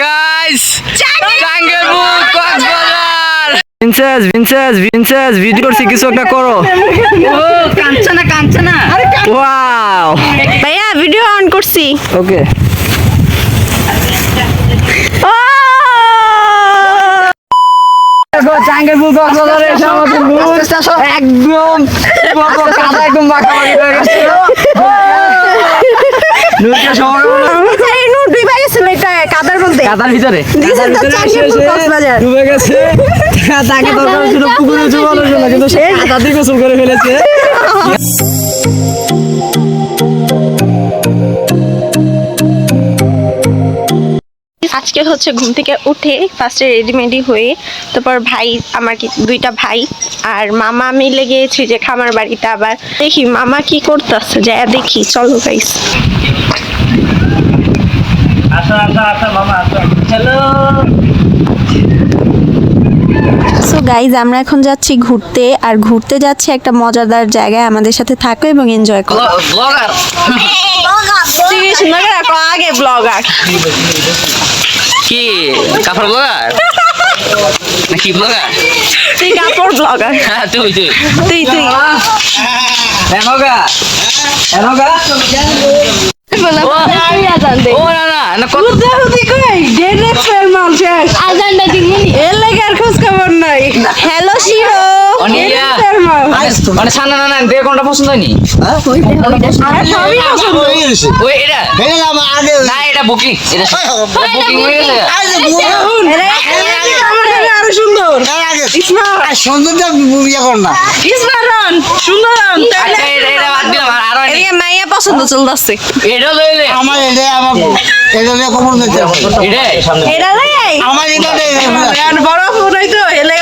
Guys Tangerpur Cox's Bazar ভিনসেস ভিনসেস ভিনসেস ভিডিও করছি কিছু একটা করো। কাঞ্চনা কাঞ্চনা ওয়াও ভাইয়া ভিডিও অন করছি। ওকে একদম হয়ে সবাই এই নো ডুবে গেছিল এটা মধ্যে কাদার ভিতরে। কক্সবাজার। ডুবে গেছে। তাকে দরকার ছিল পুকুরে চুবানোর জন্য কিন্তু সে গোসল করে ফেলেছে। আজকে হচ্ছে ঘুম থেকে উঠে ফার্স্টে রেডিমেডি হয়ে তারপর ভাই আমার কি দুইটা ভাই আর মামা মিলে গিয়েছি যে খামার বাড়িতে আবার। দেখি মামা কি করতেছে? যা দেখি চলো গাইস সো গাইজ আমরা এখন যাচ্ছি ঘুরতে আর ঘুরতে যাচ্ছি একটা মজাদার জায়গায়। আমাদের সাথে থাকো এবং এনজয় করো। ব্লগার তুই সুন্দর করে রাখো, আগে ব্লগার কি? কাপড় ব্লগার নাকি ব্লগার তুই কাপড় ব্লগার হ্যাঁ তুই তুই। তুই তুই। এনগা এনগা না না কত হ্যালো শিরো অনিয়া মানে সানা না না পছন্দ হয়নি ওই এটা না এটা বুকিং এটা বুকিং হয়ে গেছে সৌন্দর্য ইয়ে কর না। আচ্ছা এটা এটা বাদ দিলাম আর এদিকে মাইয়া পছন্দ চলতেছে। এটা লইলে আমার এটা আমার এটা নিয়ে কমন দিতে এটা এটা লাই আমার এটা বড় ফোন হইতো এলে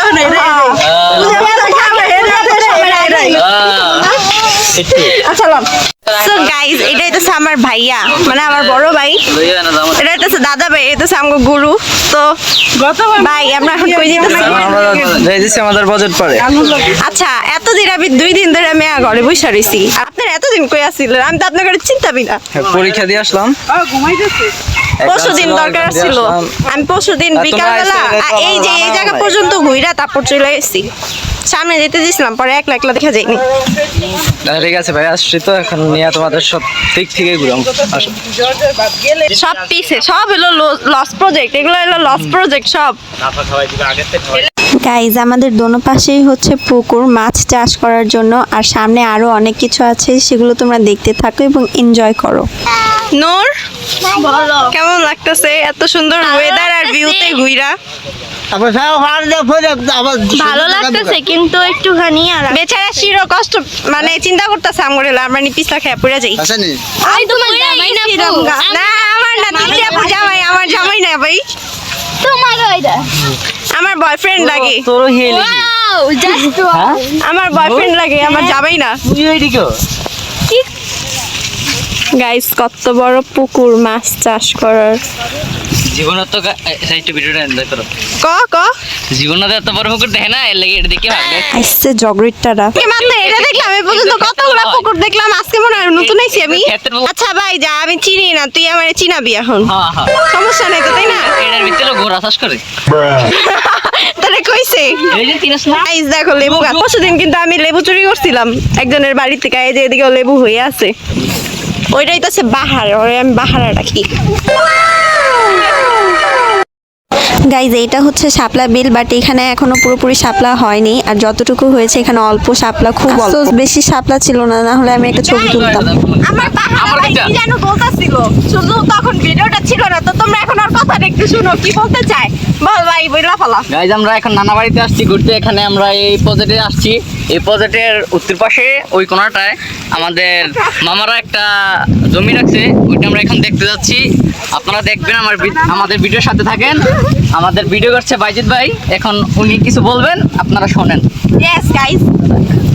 আচ্ছা সো গাইস এটা হইতেছে আমার ভাইয়া। মানে আমার বড় ভাই। এটা হইতেছে দাদা ভাই এটা হচ্ছে আমার গুরু। তো ভাই আমরা এখন কই যেতেছি আমাদের বাজেট পড়ে। আচ্ছা এতদিন আমি দুই দিন ধরে মেয়া ঘরে বসে রইছি। আপনার এতদিন কই আসছিলেন? আমি তো আপনার ঘরে চিন্তাবি না। পরীক্ষা দিয়ে আসলাম। পরশু দিন দরকার ছিল। আমি পরশু দিন বিকালবেলা তো এই যে এই জায়গা পর্যন্ত ঘুইরা তারপর চলে এসেছি সামনে যেতে দিছিলাম পরে একলা একলা দেখা যায়নি। ঠিক আছে ভাই আসছি তো এখন নিয়ে তোমাদের সব ঠিক থেকে ঘুরাম। সব পিছে সব হলো লস প্রজেক্ট এগুলো হলো লস প্রজেক্ট সব। গাইজ আমাদের দোনো পাশেই হচ্ছে পুকুর মাছ চাষ করার জন্য আর সামনে আরও অনেক কিছু আছে সেগুলো তোমরা দেখতে থাকো এবং এনজয় করো। নূর কেমন লাগতেছে? এত সুন্দর ওয়েদার আর ভিউতে ঘুইরা। আবার সারা ভাড়া দিয়ে ফেলে আবার ভালো লাগতেছে কিন্তু একটুখানি আর বেচারা শিরো কষ্ট মানে চিন্তা করতেছে আমগরে আমরা নি পিছলা খেয়ে পড়ে যাই। আসেনি আমি তোমার জামাই না না আমার না দিদি জামাই আমার জামাই না ভাই। তোমার ওইটা আমার বয়ফ্রেন্ড লাগে। তোর হেলি। আমার বয়ফ্রেন্ড লাগে আমার জামাই না। তুই ওইদিকে গাইস কত বড় পুকুর মাছ চাষ করার। জীবনের তো সাইডটা ভিডিওটা এনজয় করো ক ক? জীবনে এত বড় পুকুর দেখে না এর লাগে এটা দেখে ভাবলে আসছে জগরিট্টারা এই মাত্র এটা দেখলাম এই পর্যন্ত কতগুলো পুকুর দেখলাম আজকে মনে হয় নতুন আইছি আমি। আচ্ছা ভাই যা আমি চিনি না তুই আমার চিনাবি এখন। সমস্যা নেই তো তাই না? এটার ভিতরে চাষ করে কইছে গাইস দেখো লেবু গাছ। পরশুদিন কিন্তু আমি লেবু চুরি করছিলাম একজনের বাড়ি থেকে এই যে এদিকে লেবু হয়ে আছে। ওইটাই তো আছে বাহার ওই আমি বাহারা রাখি। গাইজ এইটা হচ্ছে শাপলা বিল বাট এখানে এখনও পুরোপুরি শাপলা হয়নি আর যতটুকু হয়েছে এখানে অল্প শাপলা খুব অল্প। বেশি শাপলা ছিল না না হলে আমি একটা ছবি তুলতাম। আমার এটা। কি যেন বলতাছিল? শুধু তখন ভিডিওটা ছিল না তো তোমরা এখন আর কথা একটু শুনো কি বলতে চায়? বল ভাই বইলা ফলা। গাইজ আমরা এখন নানা বাড়িতে আসছি ঘুরতে। এখানে আমরা এই প্রজেক্টে আসছি। এই প্রজেক্টের উত্তর পাশে ওই কোনাটায় আমাদের মামারা একটা জমি রাখছে ওইটা আমরা এখন দেখতে যাচ্ছি। আপনারা দেখবেন আমার আমাদের ভিডিওর সাথে থাকেন। আমাদের ভিডিও করছে বাইজিৎ ভাই। এখন উনি কিছু বলবেন আপনারা শোনেন। ইয়েস গাইস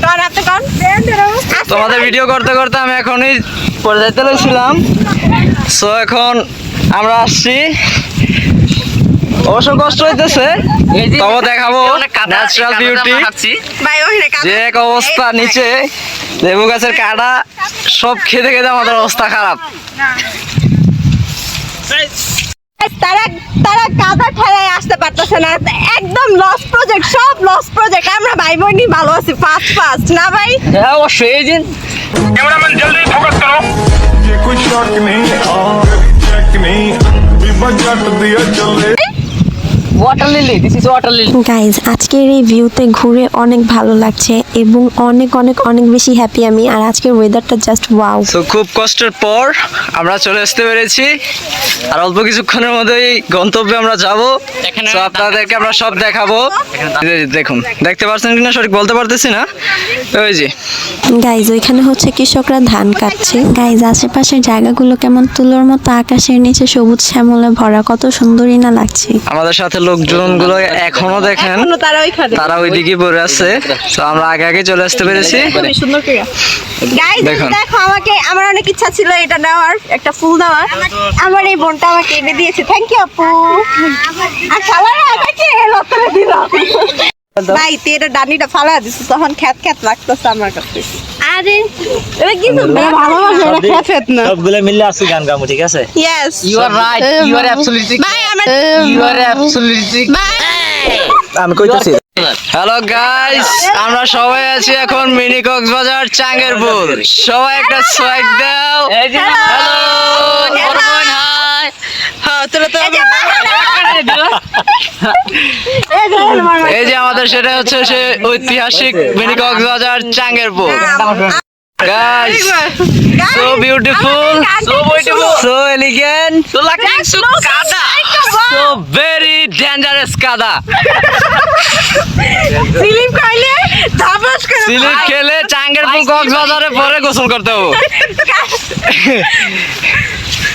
কোন আপনি কোন তোমাদের ভিডিও করতে করতে আমি এখনই পর্যায়তে ছিলাম সো এখন আমরা আসছি। অবশ্য কষ্ট হইতেছে। তবে দেখাবো ন্যাচারাল বিউটি ভাই ওখানে যে এক অবস্থা নিচে লেবু গাছের কাটা সব খেতে খেতে আমাদের অবস্থা খারাপ তারা তারা কাদা ঠেলায় আসতে পারতেছে না একদম লস প্রজেক্ট সব লস প্রজেক্ট আমরা ভাই বোনই ভালো আছি ফার্স্ট ফার্স্ট না ভাই হ্যাঁ অবশ্যই এই দিন कैमरामैन जल्दी फोकस करो ये कोई शक नहीं और चेक नहीं बीबा जट दिया चले water lily this is water lily guys আজকের এই ভিউতে ঘুরে অনেক ভালো লাগছে এবং অনেক অনেক অনেক বেশি হ্যাপি আমি। আর আজকের ওয়েদারটা জাস্ট ওয়াও তো খুব কষ্টের পর আমরা চলে আসতে পেরেছি। আর অল্প কিছুক্ষণের মধ্যেই গন্তব্যে আমরা যাব। তো আপনাদেরকে আমরা সব দেখাবো। দেখুন দেখতে পাচ্ছেন কিনা? সঠিক বলতে পারতেছি না? ওই যে। গাইজ ওইখানে হচ্ছে কৃষকরা ধান কাটছে। গাইজ আশেপাশের জায়গাগুলো কেমন? তুলোর মতো আকাশের নিচে সবুজ শ্যামলে ভরা। কত সুন্দরই না লাগছে। আমাদের সাথে লোকজন গুলো এখনও দেখেন তারা ওইদিকে পড়ে আছে। তো আমরা আগে আগে চলে আসতে পেরেছি। দেখুন। দেখো আমাকে আমার অনেক ইচ্ছা ছিল এটা নেওয়ার একটা ফুল দেওয়ার। আমার এই বোনটা আমাকে এনে দিয়েছে। থ্যাংক ইউ আপু। আর সবার দিল। ভাই তুই এটা ডানিটা ফালা দিছিস তখন খ্যাত খ্যাত লাগতেছে আমার কাছে। আরে এটা কি ভালোবাসা এটা খ্যাত না। সবগুলো মিললে আসছি গান গামু ঠিক আছে? Yes you are right you are absolutely ভাই আমার ইউ আর অ্যাবসলিউটলি আমি কইতাছি। হ্যালো গাইস আমরা সবাই আছি এখন মিনি কক্সবাজার চাঙ্গেরপুর। সবাই একটা সোয়াগ দাও। হ্যালো হাই হ্যাঁ তোরা তো এই যে আমাদের সেটা হচ্ছে সে ঐতিহাসিক mini Cox's Bazar Changerpur. Guys so beautiful so beautiful so elegant so lucky so kada so very dangerous kada. Slip খাইলে ধাবাস করে সিলিপ খেলে চাঙ্গেরপুর কক্সবাজারে পরে গোসল করতে হবে।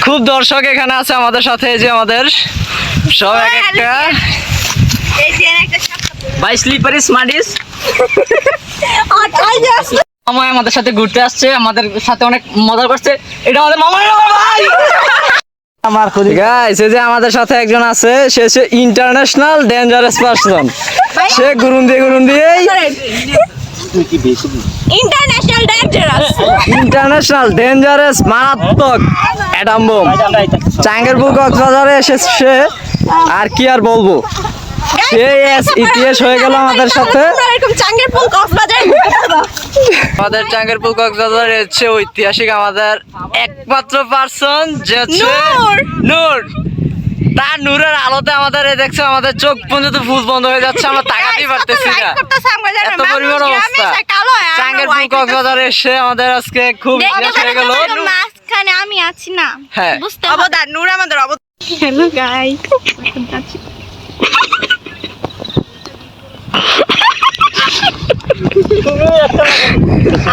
খুব দর্শক এখানে আছে আমাদের সাথে এই যে আমাদের সব এক একটা। এই যে একটা বাই স্লিপারি স্মার্টিস মামা আমাদের সাথে ঘুরতে আসছে আমাদের সাথে অনেক মজা করছে। এটা আমাদের মামা ভাই! আমার খুলি গাইস এই যে আমাদের সাথে একজন আছে সে ইন্টারন্যাশনাল ডেঞ্জারাস পারসন সে গুরুন দিয়ে গুরুন দিয়েই ইন্টারন্যাশনাল ডেঞ্জারাস ইন্টারন্যাশনাল ডেঞ্জারাস মারাত্মক অ্যাডাম বোম চাঙ্গেরপুর কক্সবাজারে এসেছে আর কি আর বলব? এস- ইতিহাস হয়ে গেল আমাদের সাথে। আমাদের চাঙ্গেরপুর কক্সবাজার হচ্ছে ঐতিহাসিক আমাদের একমাত্র পার্সন যে হচ্ছে নূর। তার নূরের আলোতে আমাদের এই দেখছ আমাদের চোখ পর্যন্ত ফুল বন্ধ হয়ে যাচ্ছে আমরা তাকাতেই পারতেছি না। এত পরিমাণ অবস্থা। চাঙ্গেরপুর কক্সবাজারে এসে আমাদের আজকে খুব ইতিহাস হয়ে গেল। মাঝখানে আমি আছি না। হ্যাঁ। অবদান নূর আমাদের অবদান। হ্যালো গাইস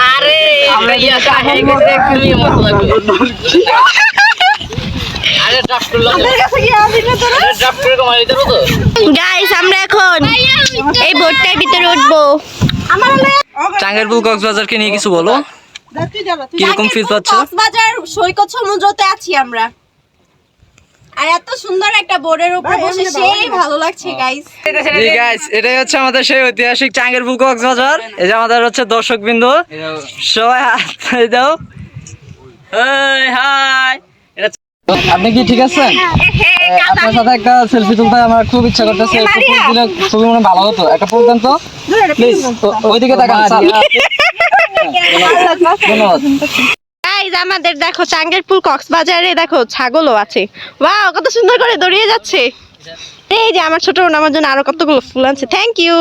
আরে আমরা ইয়া কাহিনী গাইস আমরা এখন এই বোটটার ভিতরে উঠবো। কক্সবাজারকে নিয়ে কিছু বলো। কীরকম ফিল পাচ্ছ? কক্সবাজার সৈকত সমুদ্রতে আছি আমরা। আর এত সুন্দর একটা বোর্ডের উপর বসে সেই ভালো লাগছে গাইস জি গাইস এটাই হচ্ছে আমাদের সেই ঐতিহাসিক চাঙ্গেরপুর কক্সবাজার। এই যে আমাদের হচ্ছে দর্শক বিন্দু সবাই হাত দাও। হাই হাই আপনি কি ঠিক আছেন? আপনার সাথে একটা সেলফি তুলতে আমার খুব ইচ্ছা করতেছে দিলে খুবই মনে ভালো হতো। একটা পোজ দেন তো। প্লিজ ওইদিকে তাকান ধন্যবাদ। আমাদের দেখো চাঙ্গেরপুর কক্সবাজারে দেখো ছাগলও আছে। ওয়াও কত সুন্দর করে দৌড়িয়ে যাচ্ছে। এই যে আমার ছোট বোন আমার জন্য আরও কতগুলো ফুল আনছে। থ্যাংক ইউ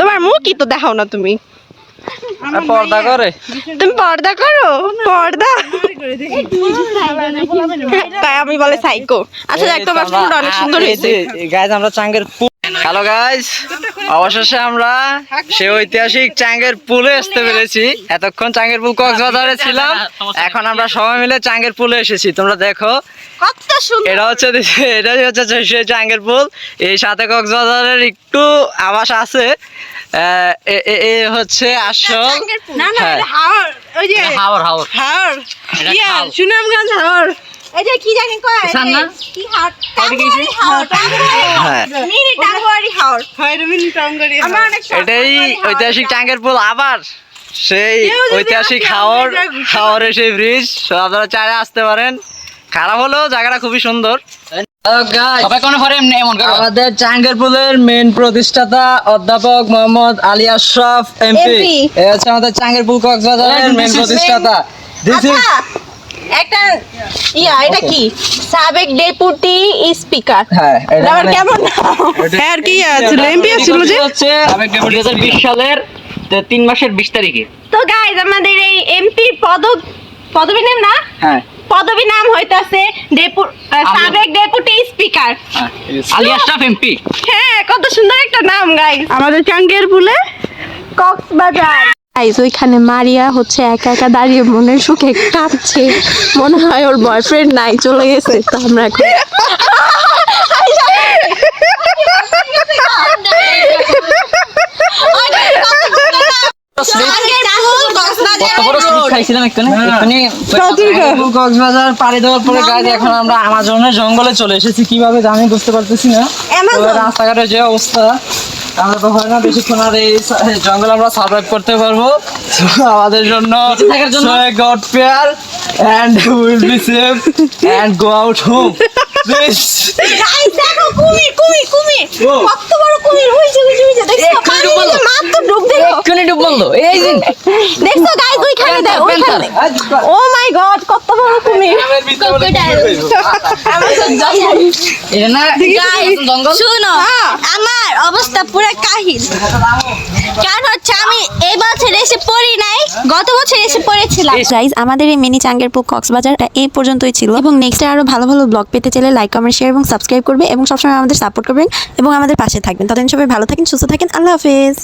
তোমার মুখই তো দেখাও না তুমি। পর্দা করে। তুমি পর্দা করো? পর্দা। তাই আমি বলে সাইকো আচ্ছা একটা তোমার অনেক সুন্দর হয়েছে। গাইজ আমরা চাঙ্গের হ্যালো গাইজ অবশেষে আমরা সে ঐতিহাসিক চাঙ্গের পুলে আসতে পেরেছি। এতক্ষণ চাঙ্গের পুল কক্সবাজারে ছিলাম এখন আমরা সবাই মিলে চাঙ্গের পুলে এসেছি। তোমরা দেখো এটা হচ্ছে এটাই হচ্ছে সেই চাঙ্গের পুল। এই সাথে কক্সবাজারের একটু আবাস আছে। আহ, এ- হচ্ছে আসল না না। এটা হাওর। ওই যে হাওর হাওর। হাওর। এটা খাল। সুনামগঞ্জ হাওর। এই যে কি জানি কয় সান্না? কি টাঙ্গুয়ারি হ্যাঁ। মিনি টাঙ্গুয়ারি হাওর। হয় মিনি টাঙ্গুয়ারি আমার এটাই ঐতিহাসিক। টাঙ্গের পুল আবার সেই ঐতিহাসিক হাওর হাওরের সেই ব্রিজ আপনারা আসতে পারেন। খারাপ হলেও জায়গাটা খুবই সুন্দর। সবাই কোনো ঘরে এমনি এমন করো? আমাদের চাঙ্গেরপুলের মেন প্রতিষ্ঠাতা অধ্যাপক মোহাম্মদ আলী আশরাফ এমপি। এ হচ্ছে আমাদের চাঙ্গেরপুল কক্সবাজারের মেন প্রতিষ্ঠাতা। is- আচ্ছা। একটা ইয়া এটা কি? সাবেক ডেপুটি স্পিকার। হ্যাঁ আবার মানে- কেমন? আর কি ছিল এমপি ছিল যে? হচ্ছে দুই হাজার বিশ সালের তিন মাসের বিশ তারিখে। তো গাইজ আমাদের এই এমপি পদ পদবী নাম না? হ্যাঁ। পদবী নাম হইতাছে ডেপু- সাবেক deputy speaker. Ali Ashraf MP. হ্যাঁ কত সুন্দর একটা নাম গাইজ আমাদের চাঙ্গের পুলে কক্সবাজার। গাইজ ওইখানে মারিয়া হচ্ছে একা একা দাঁড়িয়ে মনের সুখে কাঁদছে। মনে হয় ওর বয়ফ্রেন্ড নাই চলে গেছে। তো আমরা এখন কক্সবাজার পাড়ি দেওয়ার পরে এখন আমরা আমাজনের জঙ্গলে চলে এসেছি। কীভাবে জানি বুঝতে পারতেছি না। রাস্তাঘাটের যে অবস্থা আমরা তো হয় না বেশিক্ষণ আর এই জঙ্গল আমরা সার্ভাইভ করতে পারব আমাদের জন্য? God prayer and will be safe and go out home please দেখো কুমির কুমির কুমির। কত বড় কুমির। হইছে হইছে হইছে। দেখছ পানি ডুব মাত্র ডুব দিল। এক্ষুনি ডুব বন্ধ। এই দিন দেখছ গাইজ ওইখানে দেখ ওইখানে ও মাই গড কত বড় কুমির। এটা না জঙ্গল। শুনো আমার অবস্থা পুরো কাহিল। কারণ হচ্ছে আমি এই বছর এসে পড়ি নাই গত বছর এসে পড়েছিলাম। আমাদের এই মিনি চাঙ্গেরপুল কক্সবাজারটা এই পর্যন্তই ছিল। এবং নেক্সট আরও ভালো ভালো ব্লগ পেতে চাইলে লাইক কমেন্ট শেয়ার এবং সাবস্ক্রাইব করবে এবং সবসময় আমাদের সাপোর্ট করবেন এবং আমাদের পাশে থাকবেন। ততদিন সবাই ভালো থাকেন, সুস্থ থাকেন। আল্লাহ হাফেজ।